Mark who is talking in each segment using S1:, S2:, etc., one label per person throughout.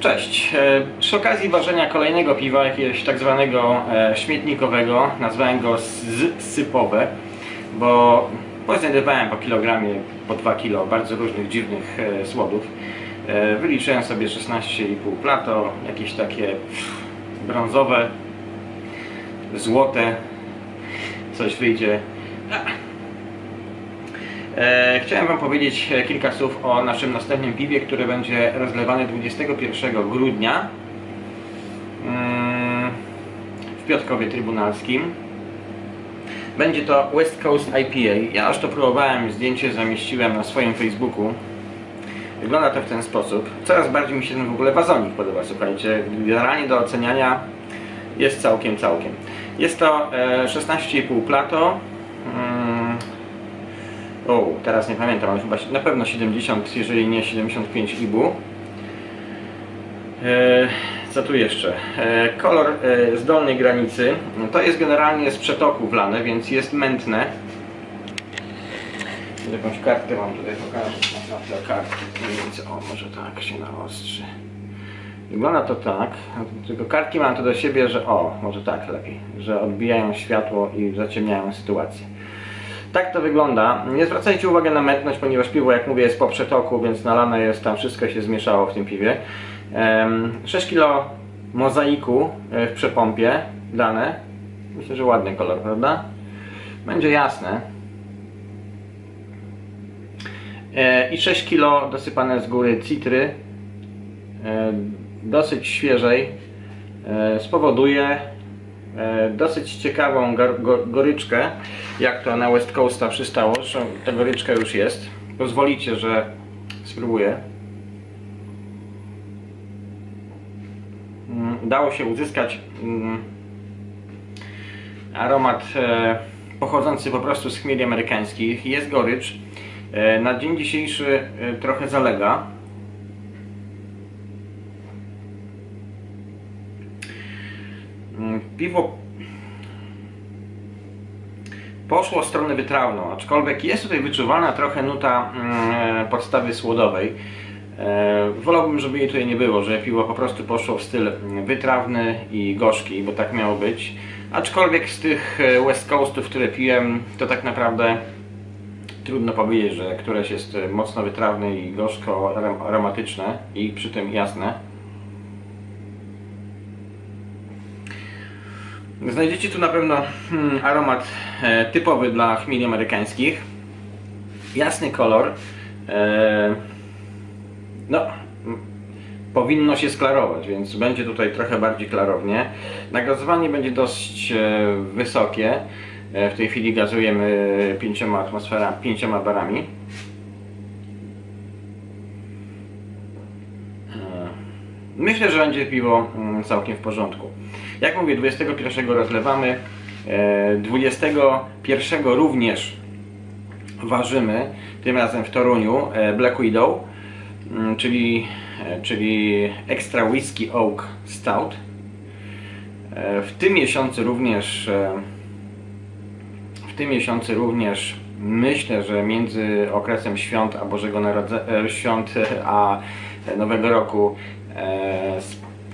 S1: Cześć. E, Przy okazji ważenia kolejnego piwa, jakiegoś tak zwanego e, śmietnikowego, nazwałem go sypowe, bo poznajdowałem po kilogramie, po 2 kilo bardzo różnych dziwnych e, słodów. Wyliczyłem sobie 16,5 plato, jakieś takie brązowe, złote, coś wyjdzie. E, Chciałem Wam powiedzieć e, kilka słów o naszym następnym piwie, które będzie rozlewane 21 grudnia mm, w Piotrkowie Trybunalskim. Będzie to West Coast IPA. Ja już to próbowałem, zdjęcie zamieściłem na swoim Facebooku. Wygląda to w ten sposób. Coraz bardziej mi się ten w ogóle wazonik podoba, słuchajcie. Generalnie do oceniania jest całkiem, całkiem. Jest to e, 16,5 plato. O, teraz nie pamiętam, ale chyba na pewno 70, jeżeli nie 75 ibu. E, co tu jeszcze? E, kolor e, z dolnej granicy. To jest generalnie z przetoku wlane, więc jest mętne. Jakąś kartkę mam tutaj pokażę. Na o, może tak się naostrzy. Wygląda to tak, tylko kartki mam to do siebie, że o, może tak lepiej, że odbijają światło i zaciemniają sytuację. Tak to wygląda. Nie zwracajcie uwagi na mętność, ponieważ piwo, jak mówię, jest po przetoku, więc nalane jest tam, wszystko się zmieszało w tym piwie. Em, 6 kg mozaiku e, w przepompie dane. Myślę, że ładny kolor, prawda? Będzie jasne. E, I 6 kg dosypane z góry citry, e, dosyć świeżej, spowoduje dosyć ciekawą goryczkę, jak to na West Coasta przystało. Ta goryczka już jest. Pozwolicie, że spróbuję. Mm, Dało się uzyskać mm, aromat e, pochodzący po prostu z chmieli amerykańskich. Jest gorycz. E, na dzień dzisiejszy e, trochę zalega. Mm, Piwo poszło w stronę wytrawną, aczkolwiek jest tutaj wyczuwana trochę nuta mm, podstawy słodowej. E, wolałbym, żeby jej tutaj nie było, że piwo po prostu poszło w styl wytrawny i gorzki, bo tak miało być. Aczkolwiek z tych e, West Coastów, które piłem, to tak naprawdę trudno powiedzieć, że któreś jest e, mocno wytrawne i gorzko arom- aromatyczne i przy tym jasne. Znajdziecie tu na pewno hmm, aromat e, typowy dla chmieli amerykańskich. Jasny kolor. E, no, powinno się sklarować, więc będzie tutaj trochę bardziej klarownie. Nagazowanie będzie dość e, wysokie. E, w tej chwili gazujemy pięcioma atmosferami, pięcioma barami. Myślę, że będzie piwo mm, całkiem w porządku. Jak mówię, 21 rozlewamy, e, 21 również ważymy, tym razem w Toruniu, e, Black Widow, mm, czyli, e, czyli Extra Whisky Oak Stout. E, W tym miesiącu również e, w tym miesiącu również myślę, że między okresem świąt a Bożego Narodzenia, świąt a Nowego Roku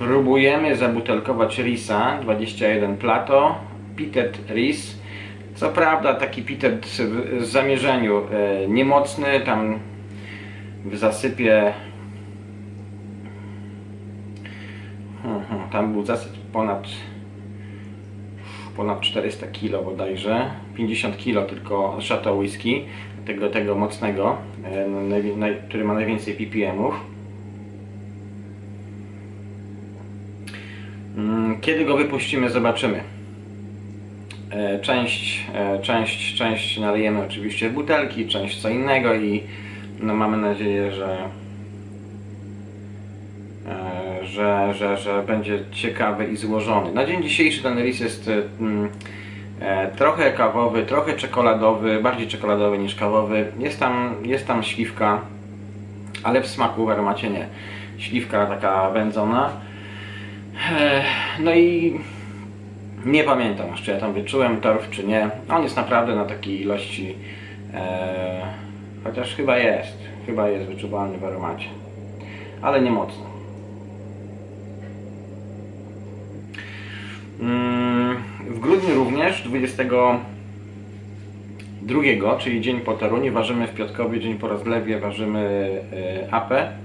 S1: spróbujemy zabutelkować Risa 21 Plato, Pitted Ris. Co prawda taki Pitted w zamierzeniu e, niemocny, tam w zasypie Hmm, hmm, tam był zasyp ponad ponad 400 kg bodajże, 50 kg tylko Chateau Whisky, tego, tego mocnego, e, naj, który ma najwięcej ppmów. Mm, Kiedy go wypuścimy, zobaczymy. E, Część, e, część, część nalejemy oczywiście butelki, część co innego i no mamy nadzieję, że e, że, że, że będzie ciekawy i złożony. Na dzień dzisiejszy ten ris jest e, mm, trochę kawowy, trochę czekoladowy, bardziej czekoladowy niż kawowy. Jest tam, jest tam śliwka, ale w smaku, w aromacie nie. Śliwka taka wędzona. No i nie pamiętam, czy ja tam wyczułem torf, czy nie. On jest naprawdę na takiej ilości, e, chociaż chyba jest, chyba jest wyczuwalny w aromacie, ale nie mocno. Mm, w grudniu również, 22, czyli dzień po Toruniu, ważymy w Piotkowie, dzień po rozlewie, ważymy e, apę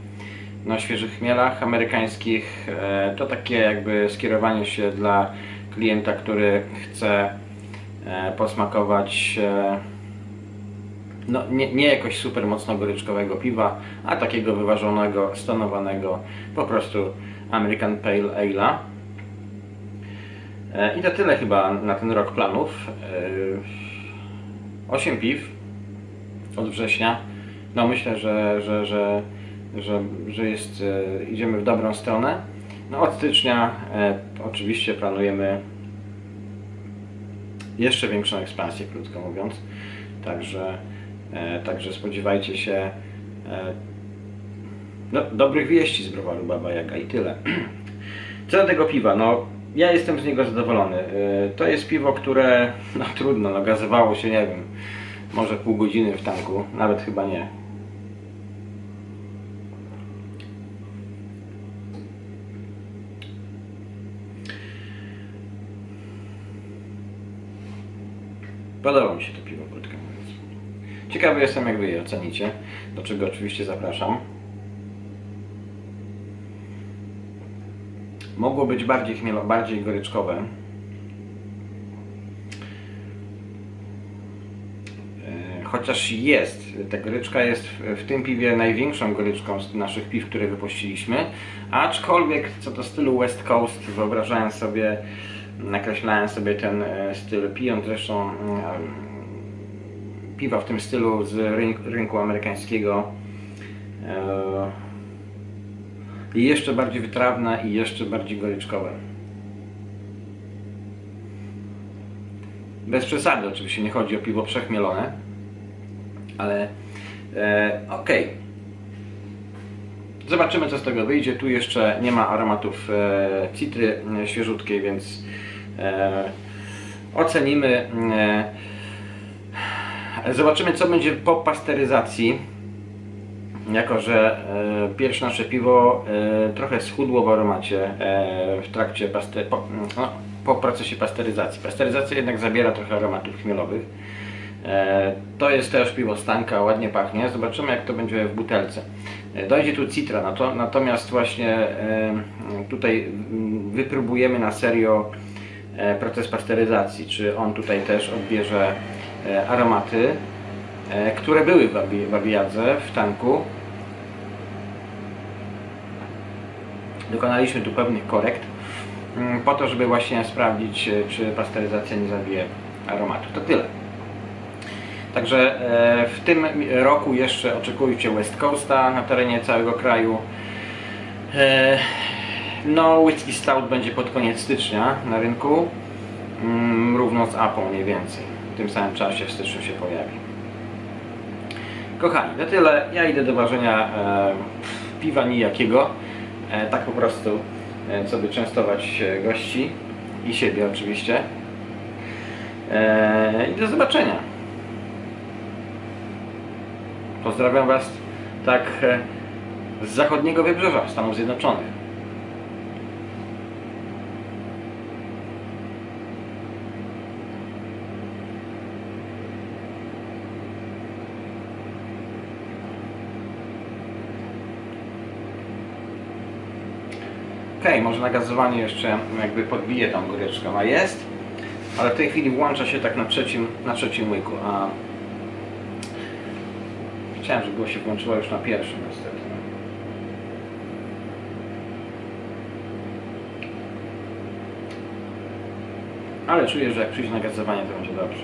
S1: na świeżych chmielach amerykańskich. E, To takie jakby skierowanie się dla klienta, który chce e, posmakować e, no, nie, nie jakoś super mocno goryczkowego piwa, a takiego wyważonego, stonowanego, po prostu American Pale Ale'a. I to tyle chyba na ten rok planów. 8 piw od września. No myślę, że, że, że, że, że jest, e, idziemy w dobrą stronę. No od stycznia e, oczywiście planujemy jeszcze większą ekspansję, krótko mówiąc. Także, e, także spodziewajcie się no, dobrych wieści z browaru Baba Jaga i tyle. Co do tego piwa, no ja jestem z niego zadowolony. To jest piwo, które no trudno, no gazowało się, nie wiem, może pół godziny w tanku, nawet chyba nie. Podoba mi się to piwo, krótko mówiąc. Ciekawy jestem, jak Wy je ocenicie, do czego oczywiście zapraszam. Mogło być bardziej chmielo, bardziej goryczkowe. E, Chociaż jest, ta goryczka jest w, w tym piwie największą goryczką z naszych piw, które wypuściliśmy. Aczkolwiek co do stylu West Coast, wyobrażałem sobie, nakreślałem sobie ten e, styl, pijąc zresztą mm, piwa w tym stylu z rynku, rynku amerykańskiego. E, i jeszcze bardziej wytrawne i jeszcze bardziej goryczkowe. Bez przesady oczywiście, nie chodzi o piwo przechmielone, ale e, okej. Zobaczymy co z tego wyjdzie. Tu jeszcze nie ma aromatów e, citry e, świeżutkiej, więc e, ocenimy. E, zobaczymy co będzie po pasteryzacji jako że e, pierwsze nasze piwo e, trochę schudło w aromacie e, w trakcie po, no, po procesie pasteryzacji. Pasteryzacja jednak zabiera trochę aromatów chmielowych. E, to jest też piwo stanka, ładnie pachnie. Zobaczymy jak to będzie w butelce. E, dojdzie tu citra, to, natomiast właśnie e, tutaj mm, wypróbujemy na serio e, proces pasteryzacji, czy on tutaj też odbierze e, aromaty e, które były w Babijadze w tanku. Dokonaliśmy tu pewnych korekt mm, po to, żeby właśnie sprawdzić, e, czy pasteryzacja nie zabije aromatu. To tyle. Także e, w tym roku jeszcze oczekujcie West Coasta na terenie całego kraju. No, whisky stout będzie pod koniec stycznia na rynku, mm, równo z Apą mniej więcej. W tym samym czasie w styczniu się pojawi. Kochani, to tyle. Ja idę do ważenia e, piwa nijakiego. E, tak po prostu, e, częstować e, gości i siebie oczywiście. E, I do zobaczenia. Pozdrawiam Was tak e, z zachodniego wybrzeża Stanów Zjednoczonych. Może nagazowanie jeszcze jakby podbije tą goryczkę, a jest, ale w tej chwili włącza się tak na trzecim, na trzecim łyku, a chciałem, żeby było się włączyło już na pierwszym niestety. Ale czuję, że jak przyjdzie nagazowanie to będzie dobrze.